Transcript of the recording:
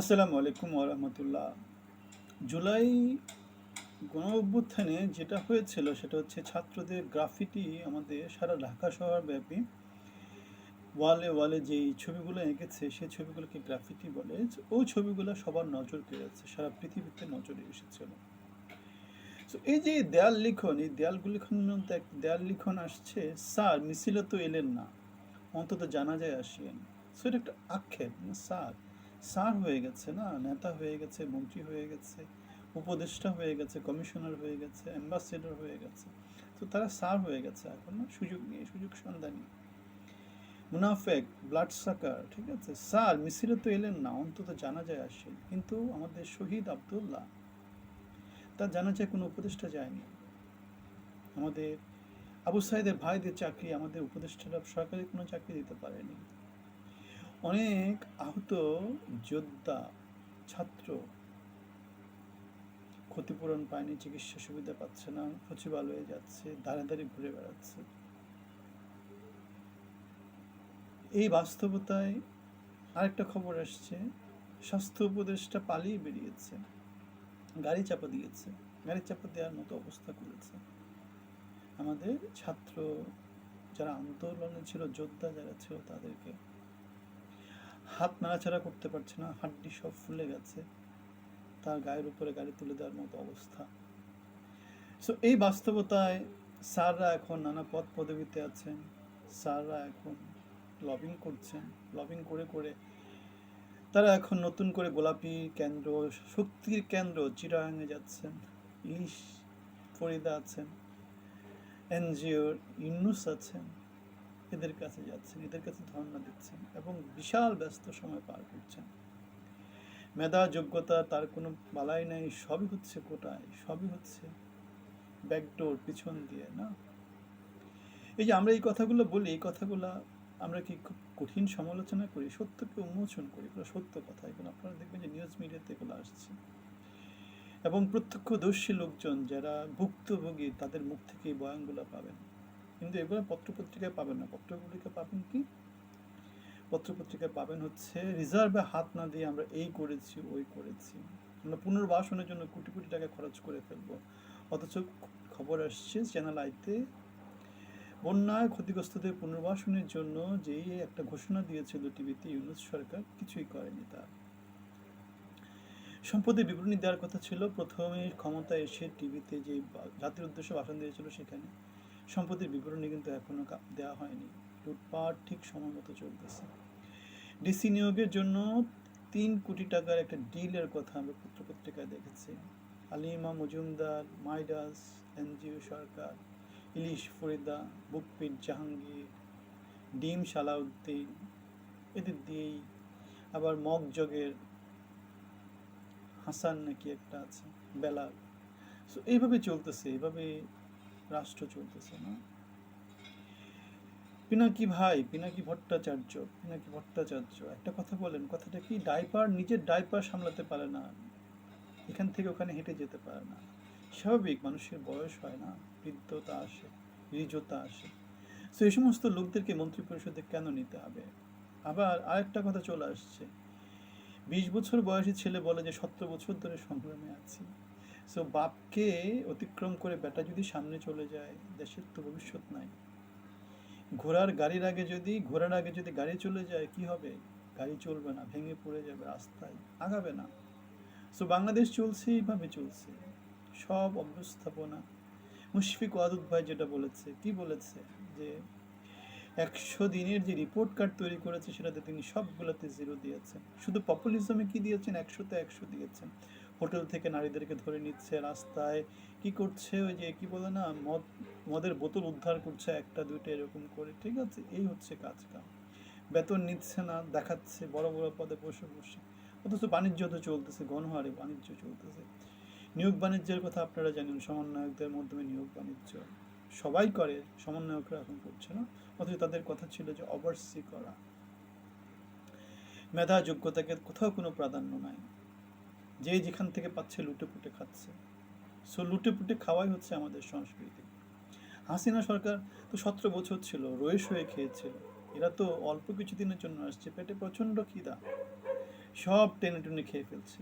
আসসালামু আলাইকুম ওরহমতুল্লাহ জুলাই গণ অভ্যুত্থানে যেটা হয়েছিল সেটা হচ্ছে ছাত্রদের গ্রাফিটি আমাদের সারা ঢাকা শহর ব্যাপী ওয়ালে ওয়ালে যেই ছবিগুলো এঁকেছে সেই ছবিগুলোকে গ্রাফিটি বলে। ওই ছবিগুলো সবার নজর কেড়েছে, সারা পৃথিবীতে নজরে এসেছিল। তো এই যে দেয়াল লিখন, এই দেয়ালগুলি এক দেয়াল লিখন আসছে, স্যার মিছিলে তো এলেন না। অন্তত জানা যায় আসিয়েন সো এটা একটা আক্ষেপ স্যার? স্যার হয়ে গেছে, না? নেতা হয়ে গেছে, মন্ত্রী হয়ে গেছে, উপদেষ্টা হয়ে গেছে, কমিশনার হয়ে গেছে অ্যাম্বাসেডর হয়ে গেছে। তো তারা স্যার হয়ে গেছে এখন, না? সুযোগ নিয়ে সুযোগ সন্ধানী মুনাফেক, ব্লাড সাকার, ঠিক আছে? স্যার, মিছিলে তো এলেন না, অন্তত জানা যায় আসে কিন্তু আমাদের শহীদ আবদুল্লাহ, তার জানা যায় কোনো উপদেষ্টা যায়নি। আমাদের আবু সাইদের ভাইদের চাকরি আমাদের উপদেষ্টারা সরকারি কোনো চাকরি দিতে পারেনি। অনেক আহত যোদ্ধা, ছাত্র ক্ষতিপূরণ পায়নি, চিকিৎসা সুবিধা পাচ্ছে না, সচিবালয়ে যাচ্ছে, দাঁড়ে দাঁড়িয়ে ঘুরে বেড়াচ্ছে। এই বাস্তবতায় আরেকটা খবর আসছে, স্বাস্থ্য উপদেষ্টা পালিয়ে বেরিয়েছে, গাড়ি চাপা দিয়েছে, গাড়ি চাপা দেওয়ার মতো অবস্থা করেছে। আমাদের ছাত্র যারা আন্দোলনে ছিল, যোদ্ধা যারা ছিল, তাদেরকে হাত নাড়াচাড়া করতে পারছে না হাড্ডি সব ফুলে গেছে। তার গায়ের উপরে গাড়ি তুলে দেওয়ার মতো অবস্থা। সো এই বাস্তবতায় স্যাররা এখন নানা পদ পদবিতে আছেন। স্যাররা এখন লবিং করছেন। লবিং করে করে তারা এখন নতুন করে গোলাপি কেন্দ্র, শক্তির কেন্দ্র চিরাঙে যাচ্ছেন। ইলিশ ফরিদা আছেন। এনজিওর ইউনুস আছেন। এদের কাছে যাচ্ছেন, এদের কাছে ধর্ণা দিচ্ছেন এবং বিশাল ব্যস্ত সময় পার করছেন। মেধা, যোগ্যতা তার কোনো বালাই নাই, সবই হচ্ছে কোটায়, সবই হচ্ছে ব্যাকডোর, পিছন দিয়ে, না? এই যে আমরা এই কথাগুলো বলি, এই কথাগুলো আমরা কি খুব কঠিন সমালোচনা করি? সত্যকে উন্মোচন করি, এগুলো সত্য কথা, এগুলো আপনারা দেখবেন যে নিউজ মিডিয়াতে এগুলো আসছে। এবং প্রত্যক্ষদর্শী লোকজন যারা ভুক্তভোগী, তাদের মুখ থেকে এই বয়ানগুলো পাবেন। কিন্তু এগুলো পত্রপত্রিকায় পাবেন না। পত্রগুলিকে পাবেন কি? পত্রপত্রিকায় পাবেন হচ্ছে, রিজার্ভে হাত না দিয়ে আমরা এই করেছি, ওই করেছি। আমরা পুনর্বাসনের জন্য কোটি কোটি টাকা খরচ করে ফেলব। অথচ খবর আসছে চ্যানেল আইতে, বন্যায় ক্ষতিগ্রস্তদের পুনর্বাসনের জন্য যেই একটা ঘোষণা দিয়েছিল টিভিতে ইউনুস সরকার, কিছুই করেনি তার। সম্পদের বিবরণী দেওয়ার কথা ছিল। প্রথমে ক্ষমতা এসে টিভিতে যে জাতির উদ্দেশ্যে ভাষণ দিয়েছিল সেখানে সম্পদের বিবরণী কিন্তু এখনও দেওয়া হয়নি। লুটপাট ঠিক সময় মতো চলতেছে। ডিসি নিয়োগের জন্য তিন কোটি টাকার একটা ডিলের কথা আমরা পত্রপত্রিকায় দেখেছি। আলিমা মজুমদার, মাইডাস, এনজিও সরকার, ইলিশ, ফরিদা, বুকপিট, জাহাঙ্গীর, ডিম, সালাউদ্দিন, এদের দিয়েই আবার মগজগের হাসান নাকি একটা আছে, বেলাল। সো এইভাবে চলতেছে। এইভাবে রাষ্ট্র চলতেছে, না? পিনাকি ভাই, পিনাকি ভট্টাচার্য পিনাকি ভট্টাচার্য, একটা কথা বলেন, কথাটা কি? ডাইপার, নিজের ডাইপার সামলাতে পারে না। এখান থেকে ওখানে হেঁটে যেতে পারে না। স্বাভাবিক, মানুষের বয়স হয় না, বৃদ্ধতা আসে ঋজতা আসে। তো এই সমস্ত লোকদেরকে মন্ত্রী পরিষদে কেন নিতে হবে? আবার আরেকটা কথা চলে আসছে। বিশ বছর বয়সী ছেলে বলে যে সতেরো বছর ধরে সংগ্রামে আছি। সো বাপকে অতিক্রম করে বেটা যদি সামনে চলে যায়, দেশের তো ভবিষ্যৎ নাই। ঘোড়ার গাড়ির আগে যদি, ঘোড়ার আগে যদি গাড়ি চলে যায়, কি হবে? গাড়ি চলবে না, ভেঙে পড়ে যাবে, রাস্তায় আগাবে না। সো বাংলাদেশ চলছে, এইভাবে চলছে। সব অব্যস্থাপনা মুশফিক ওয়াদুদ ভাই যেটা বলেছে, কি বলেছে? যে একশো দিনের যে রিপোর্ট কার্ড তৈরি করেছে, সেটাতে তিনি সবগুলোতে জিরো দিয়েছেন। শুধু পপুলিজমে কি দিয়েছেন? একশোতে একশো দিয়েছেন। হোটেল থেকে নারীদেরকে ধরে নিচ্ছে রাস্তায়। কি করছে ওই যে, কি বলে না, মদ, মদের বোতল উদ্ধার করছে একটা, দুইটা, এরকম করে। ঠিক আছে, এই হচ্ছে কাজ কাম বেতন নিচ্ছে না, দেখাচ্ছে বড় বড় পদে বসে বসে। অথচ বাণিজ্য তো চলতেছে, গণহারে বাণিজ্য চলতেছে। নিয়োগ বাণিজ্যের কথা আপনারা জানেন, সমন্বয়কদের মাধ্যমে নিয়োগ বাণিজ্য। সবাই করে, সমন্বয়করা এখন করছে না। অথচ তাদের কথা ছিল যে ওভারসি করা। মেধা যোগ্যতাকে কোথাও কোনো প্রাধান্য নাই। যে যেখান থেকে পাচ্ছে লুটে পুটে খাচ্ছে। সো লুটে পুটে খাওয়াই হচ্ছে আমাদের সংস্কৃতি। হাসিনা সরকার তো সতেরো বছর ছিল রয়ে হয়ে খেয়েছিল। এরা তো অল্প কিছু দিনের জন্য আসছে, পেটে প্রচণ্ড খিদা। সব টেনে টুনে খেয়ে ফেলছে।